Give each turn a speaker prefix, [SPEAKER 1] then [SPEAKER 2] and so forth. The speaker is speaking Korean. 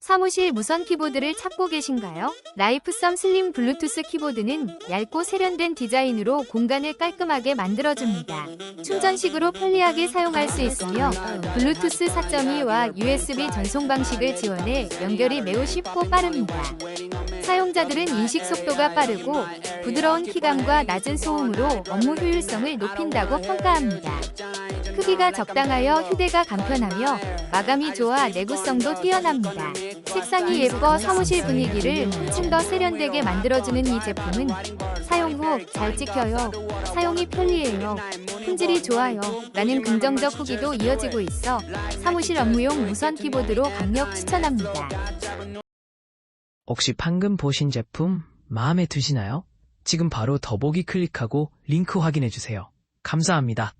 [SPEAKER 1] 사무실 무선 키보드를 찾고 계신가요? 라이프썸 슬림 블루투스 키보드는 얇고 세련된 디자인으로 공간을 깔끔하게 만들어줍니다. 충전식으로 편리하게 사용할 수 있으며 블루투스 4.2와 USB 전송 방식을 지원해 연결이 매우 쉽고 빠릅니다. 사용자들은 인식 속도가 빠르고 부드러운 키감과 낮은 소음으로 업무 효율성을 높인다고 평가합니다. 크기가 적당하여 휴대가 간편하며 마감이 좋아 내구성도 뛰어납니다. 색상이 예뻐 사무실 분위기를 훨씬 더 세련되게 만들어주는 이 제품은 사용 후 잘 찍혀요. 사용이 편리해요. 품질이 좋아요. 라는 긍정적 후기도 이어지고 있어 사무실 업무용 무선 키보드로 강력 추천합니다.
[SPEAKER 2] 혹시 방금 보신 제품 마음에 드시나요? 지금 바로 더보기 클릭하고 링크 확인해 주세요. 감사합니다.